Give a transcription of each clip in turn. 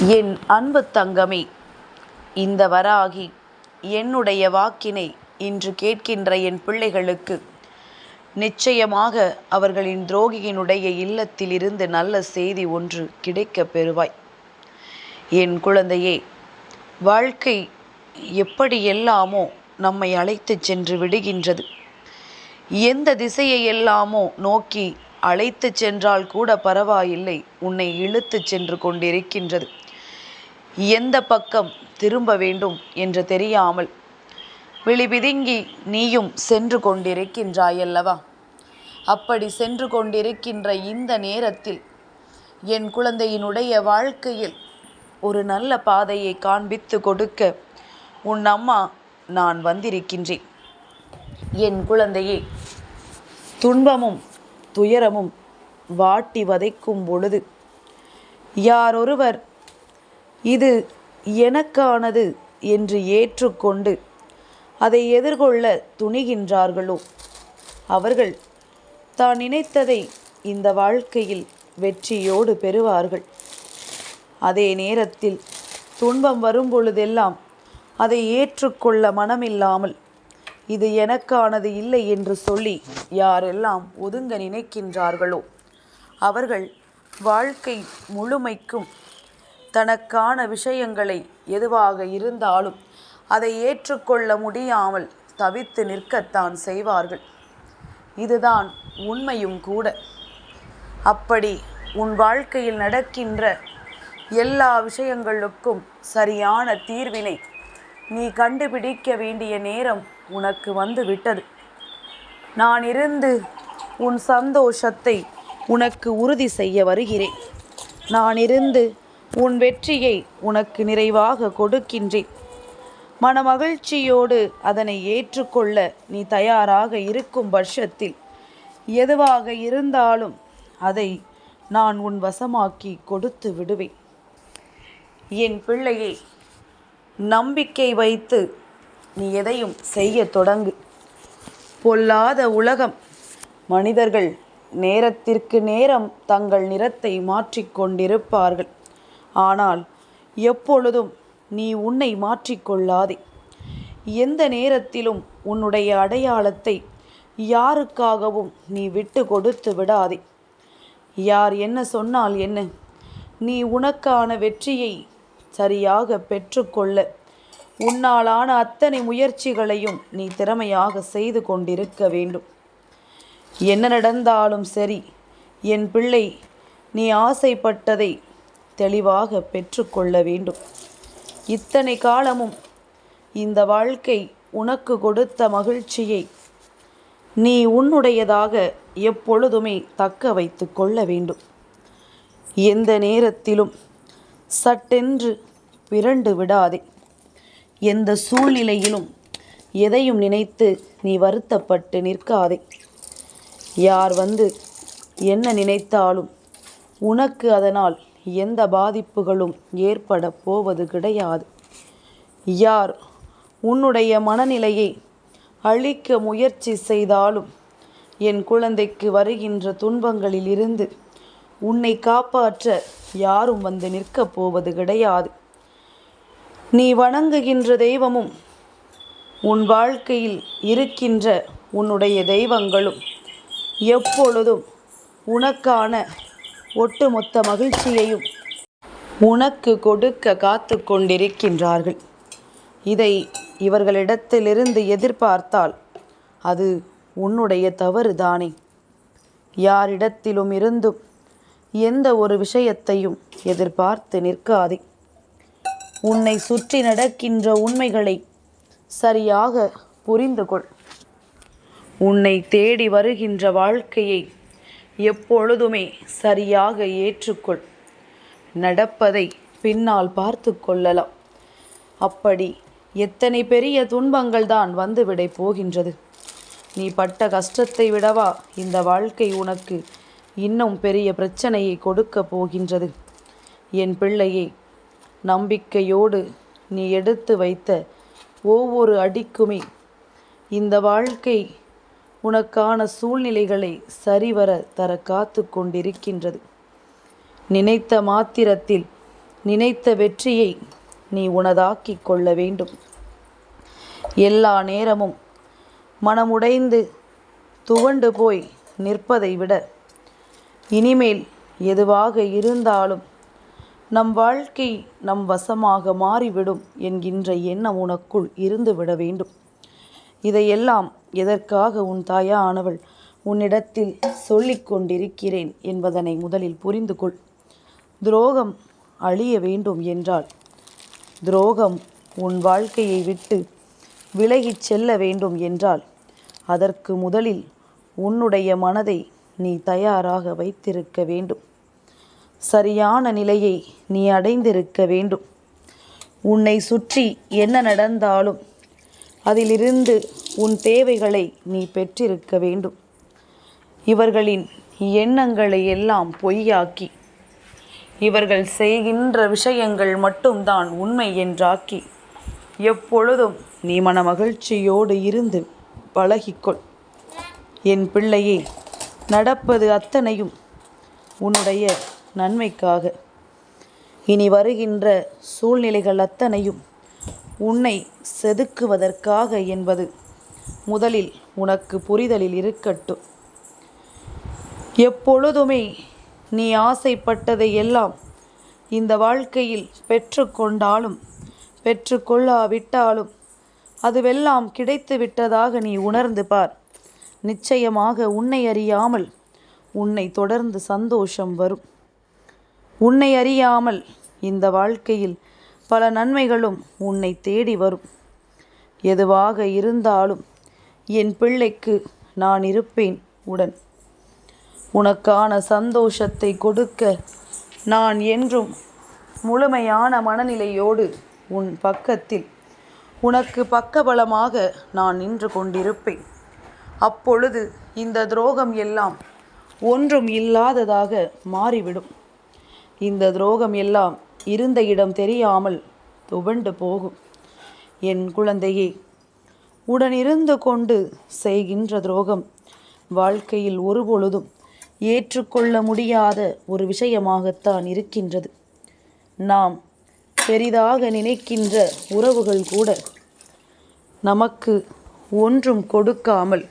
என் அன்பு தங்கமே இந்த வராகி என்னுடைய வாக்கினை இன்று கேட்கின்ற என் பிள்ளைகளுக்கு நிச்சயமாக அவர்களின் துரோகியினுடைய இல்லத்திலிருந்து நல்ல செய்தி ஒன்று கிடைக்கப் பெறுவாய். என் குழந்தையே வாழ்க்கை எப்படி எல்லாமோ நம்மை அழைத்துச் சென்று விடுகின்றது. எந்த திசையை எல்லாமோ நோக்கி அழைத்துச் சென்றால் கூட பரவாயில்லை உன்னை இழுத்துச் சென்று கொண்டிருக்கின்றது. எந்த பக்கம் திரும்ப வேண்டும் என்று தெரியாமல் விழிபிதுங்கி நீயும் சென்று கொண்டிருக்கின்றாயல்லவா? அப்படி சென்று கொண்டிருக்கின்ற இந்த நேரத்தில் என் குழந்தையினுடைய வாழ்க்கையில் ஒரு நல்ல பாதையை காண்பித்து கொடுக்க உன் அம்மா நான் வந்திருக்கின்றேன். என் குழந்தையே துன்பமும் துயரமும் வாட்டி வதைக்கும் பொழுது யாரொருவர் இது எனக்கானது என்று ஏற்றுக்கொண்டு அதை எதிர்கொள்ள துணிகின்றார்களோ? அவர்கள் தான் நினைத்ததை இந்த வாழ்க்கையில் வெற்றியோடு பெறுவார்கள். அதே நேரத்தில் துன்பம் வரும் பொழுதெல்லாம் அதை ஏற்றுக்கொள்ள மனமில்லாமல் இது எனக்கானது இல்லை என்று சொல்லி யாரெல்லாம் ஒதுங்க நினைக்கின்றார்களோ? அவர்கள் வாழ்க்கை முழுமைக்கும் தனக்கான விஷயங்களை எதுவாக இருந்தாலும் அதை ஏற்றுக்கொள்ள முடியாமல் தவித்து நிற்கத்தான் செய்வார்கள். இதுதான் உண்மையும் கூட. அப்படி உன் வாழ்க்கையில் நடக்கின்ற எல்லா விஷயங்களுக்கும் சரியான தீர்வினை நீ கண்டுபிடிக்க வேண்டிய நேரம் உனக்கு வந்து விட்டது நான் இருந்து உன் சந்தோஷத்தை உனக்கு உறுதி செய்ய வருகிறேன். நான் இருந்து உன் வெற்றியை உனக்கு நிறைவாக கொடுக்கின்றேன். மனமகிழ்ச்சியோடு அதனை ஏற்றுக்கொள்ள நீ தயாராக இருக்கும் பட்சத்தில் எதுவாக இருந்தாலும் அதை நான் உன் வசமாக்கி கொடுத்து விடுவேன். என் பிள்ளையை நம்பிக்கை வைத்து நீ எதையும் செய்ய தொடங்கு. பொல்லாத உலகம் மனிதர்கள் நேரத்திற்கு நேரம் தங்கள் நிறத்தை மாற்றிக்கொண்டிருப்பார்கள் ஆனால் எப்பொழுதும் நீ உன்னை மாற்றிக்கொள்ளாதே. எந்த நேரத்திலும் உன்னுடைய அடையாளத்தை யாருக்காகவும் நீ விட்டு கொடுத்து விடாதே. யார் என்ன சொன்னால் என்ன? நீ உனக்கான வெற்றியை சரியாக பெற்றுக்கொள்ள உன்னாலான அத்தனை முயற்சிகளையும் நீ திறமையாக செய்து கொண்டிருக்க வேண்டும். என்ன நடந்தாலும் சரி என் பிள்ளை நீ ஆசைப்பட்டதை தெளிவாக பெற்றுக்கொள்ள வேண்டும். இத்தனை காலமும் இந்த வாழ்க்கை உனக்கு கொடுத்த மகிழ்ச்சியை நீ உன்னுடையதாக எப்பொழுதுமே தக்க வைத்து கொள்ள வேண்டும். எந்த நேரத்திலும் சட்டென்று பிறண்டு விடாதே. எந்த சூழ்நிலையிலும் எதையும் நினைத்து நீ வருத்தப்பட்டு நிற்காதே. யார் வந்து என்ன நினைத்தாலும் உனக்கு அதனால் எந்த பாதிப்புகளும் ஏற்பட போவது கிடையாது. யார் உன்னுடைய மனநிலையை அழிக்க முயற்சி செய்தாலும் என் குழந்தைக்கு வருகின்ற துன்பங்களிலிருந்து உன்னை காப்பாற்ற யாரும் வந்து நிற்கப் போவது கிடையாது. நீ வணங்குகின்ற தெய்வமும் உன் வாழ்க்கையில் இருக்கின்ற உன்னுடைய தெய்வங்களும் எப்பொழுதும் உனக்கான ஒட்டுமொத்த மகிழ்ச்சியையும் உனக்கு கொடுக்க காத்து கொண்டிருக்கின்றார்கள். இதை இவர்களிடத்திலிருந்து எதிர்பார்த்தால் அது உன்னுடைய தவறு தானே யாரிடத்திலும் இருந்தும் எந்த ஒரு விஷயத்தையும் எதிர்பார்த்து நிற்காதே. உன்னை சுற்றி நடக்கின்ற உண்மைகளை சரியாக புரிந்து கொள் உன்னை தேடி வருகின்ற வாழ்க்கையை எப்பொழுதுமே சரியாக ஏற்றுக்கொள். நடப்பதை பின்னால் பார்த்து கொள்ளலாம். அப்படி எத்தனை பெரிய துன்பங்கள் தான் வந்துவிடை போகின்றது. நீ பட்ட கஷ்டத்தை விடவா இந்த வாழ்க்கை உனக்கு இன்னும் பெரிய பிரச்சனையை கொடுக்க போகின்றது. என் பிள்ளையே நம்பிக்கையோடு நீ எடுத்து வைத்த ஒவ்வொரு அடிக்குமே இந்த வாழ்க்கை உனக்கான சூழ்நிலைகளை சரிவர தர காத்து கொண்டிருக்கின்றது. நினைத்த மாத்திரத்தில் நினைத்த வெற்றியை நீ உனதாக்கிக் கொள்ள வேண்டும். எல்லா நேரமும் மனமுடைந்து துவண்டு போய் நிற்பதை விட இனிமேல் எதுவாக இருந்தாலும் நம் வாழ்க்கை நம் வசமாக மாறிவிடும் என்கின்ற எண்ணம் உனக்குள் இருந்துவிட வேண்டும். இதையெல்லாம் எதற்காக உன் தாயானவள் உன்னிடத்தில் சொல்லிக் கொண்டிருக்கிறேன் என்பதனை முதலில் புரிந்து கொள். துரோகம் அழிய வேண்டும் என்றால் துரோகம் உன் வாழ்க்கையை விட்டு விலகிச் செல்ல வேண்டும் என்றால் அதற்கு முதலில் உன்னுடைய மனதை நீ தயாராக வைத்திருக்க வேண்டும். சரியான நிலையை நீ அடைந்திருக்க வேண்டும். உன்னை சுற்றி என்ன நடந்தாலும் அதிலிருந்து உன் தேவைகளை நீ பெற்றிருக்க வேண்டும். இவர்களின் எண்ணங்களை எல்லாம் பொய்யாக்கி இவர்கள் செய்கின்ற விஷயங்கள் மட்டும்தான் உண்மை என்றாக்கி எப்பொழுதும் நீ மன மகிழ்ச்சியோடு இருந்து பழகிக்கொள். என் பிள்ளையே நடப்பது அத்தனையும் உன்னுடைய நன்மைக்காக. இனி வருகின்ற சூழ்நிலைகள் அத்தனையும் உன்னை செதுக்குவதற்காக என்பது முதலில் உனக்கு புரிதலில் இருக்கட்டும். எப்பொழுதுமே நீ ஆசைப்பட்டதை எல்லாம் இந்த வாழ்க்கையில் பெற்றுக்கொண்டாலும் பெற்றுக்கொள்ளாவிட்டாலும் அதுவெல்லாம் கிடைத்து விட்டதாக நீ உணர்ந்து பார். நிச்சயமாக உன்னை அறியாமல் உன்னை தொடர்ந்து சந்தோஷம் வரும். உன்னை அறியாமல் இந்த வாழ்க்கையில் பல நன்மைகளும் உன்னை தேடி வரும். எதுவாக இருந்தாலும் என் பிள்ளைக்கு நான் இருப்பேன் உடன். உனக்கான சந்தோஷத்தை கொடுக்க நான் என்றும் முழுமையான மனநிலையோடு உன் பக்கத்தில் உனக்கு பக்கபலமாக நான் நின்று கொண்டிருப்பேன். அப்பொழுது இந்த துரோகம் எல்லாம் ஒன்றும் இல்லாததாக மாறிவிடும். இந்த துரோகம் எல்லாம் இருந்த இடம் தெரியாமல் துவண்டு போகும். என் குழந்தையே உடனிருந்து கொண்டு செய்கின்ற துரோகம் வாழ்க்கையில் ஒருபொழுதும் ஏற்றுக்கொள்ள முடியாத ஒரு விஷயமாகத்தான் இருக்கின்றது. நாம் பெரிதாக நினைக்கின்ற உறவுகள் கூட நமக்கு ஒன்றும் கொடுக்காமல்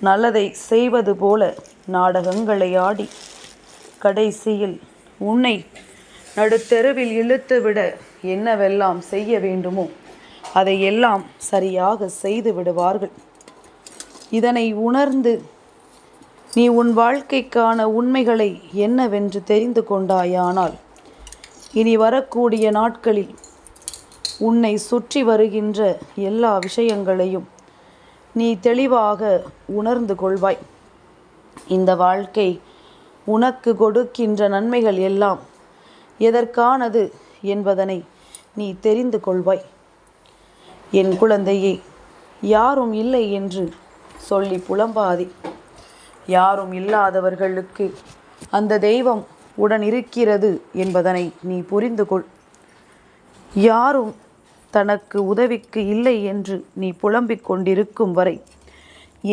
நல்லதை செய்வது போல நாடகங்களை ஆடி கடைசியில் உன்னை நடுத்தெருவில் இழுத்துவிட என்னவெல்லாம் செய்ய வேண்டுமோ அதையெல்லாம் சரியாக செய்து விடுவார்கள். இதனை உணர்ந்து நீ உன் வாழ்க்கைக்கான உண்மைகளை என்னவென்று தெரிந்து கொண்டாயானால் இனி வரக்கூடிய நாட்களில் உன்னை சுற்றி வருகின்ற எல்லா விஷயங்களையும் நீ தெளிவாக உணர்ந்து கொள்வாய். இந்த வாழ்க்கை உனக்கு கொடுக்கின்ற நன்மைகள் எல்லாம் எதற்கானது என்பதனை நீ தெரிந்து கொள்வாய். என் குழந்தையே யாரும் இல்லை என்று சொல்லி புலம்பாதே. யாரும் இல்லாதவர்களுக்கு அந்த தெய்வம் உடன் இருக்கிறது என்பதனை நீ புரிந்து கொள். யாரும் தனக்கு உதவிக்கு இல்லை என்று நீ புலம்பிக் கொண்டிருக்கும் வரை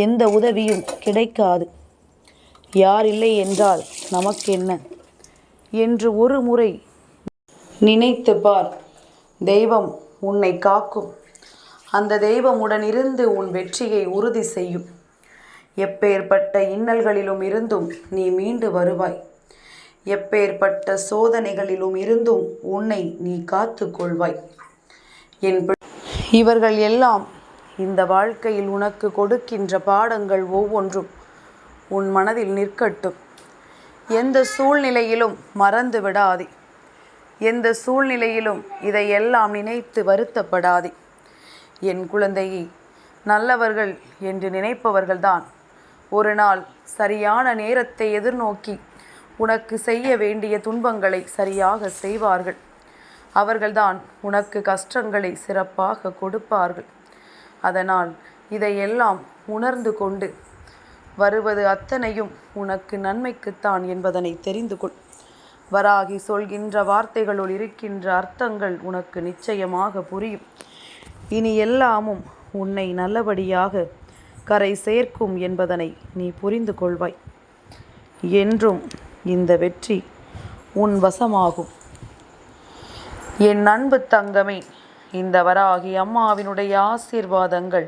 எந்த உதவியும் கிடைக்காது. யார் இல்லை என்றால் நமக்கென்ன? என்று ஒரு முறை நினைத்து பார். தெய்வம் உன்னை காக்கும். அந்த தெய்வம் உடனிருந்து உன் வெற்றியை உறுதி செய்யும். எப்பேற்பட்ட இன்னல்களிலும் இருந்தும் நீ மீண்டு வருவாய். எப்பேற்பட்ட சோதனைகளிலும் இருந்தும் உன்னை நீ காத்து கொள்வாய். என் இவர்கள் எல்லாம் இந்த வாழ்க்கையில் உனக்கு கொடுக்கின்ற பாடங்கள் ஒவ்வொன்றும் உன் மனதில் நிற்கட்டும். எந்த சூழ்நிலையிலும் மறந்து விடாதே. எந்த சூழ்நிலையிலும் இதையெல்லாம் நினைத்து வருத்தப்படாதே. என் குழந்தையை நல்லவர்கள் என்று நினைப்பவர்கள்தான் ஒரு நாள் சரியான நேரத்தை எதிர்நோக்கி உனக்கு செய்ய வேண்டிய துன்பங்களை சரியாக செய்வார்கள். அவர்கள்தான் உனக்கு கஷ்டங்களை சிறப்பாக கொடுப்பார்கள். அதனால் இதையெல்லாம் உணர்ந்து கொண்டு வருவது அத்தனையும் உனக்கு நன்மைக்குத்தான் என்பதனை தெரிந்து கொள். வராகி சொல்கின்ற வார்த்தைகளுள் இருக்கின்ற அர்த்தங்கள் உனக்கு நிச்சயமாக புரியும். இனி எல்லாமும் உன்னை நல்லபடியாக கரை சேர்க்கும் என்பதனை நீ புரிந்து கொள்வாய். என்றும் இந்த வெற்றி உன் வசமாகும். என் அன்பு தங்கமே இந்த வராகி அம்மாவினுடைய ஆசீர்வாதங்கள்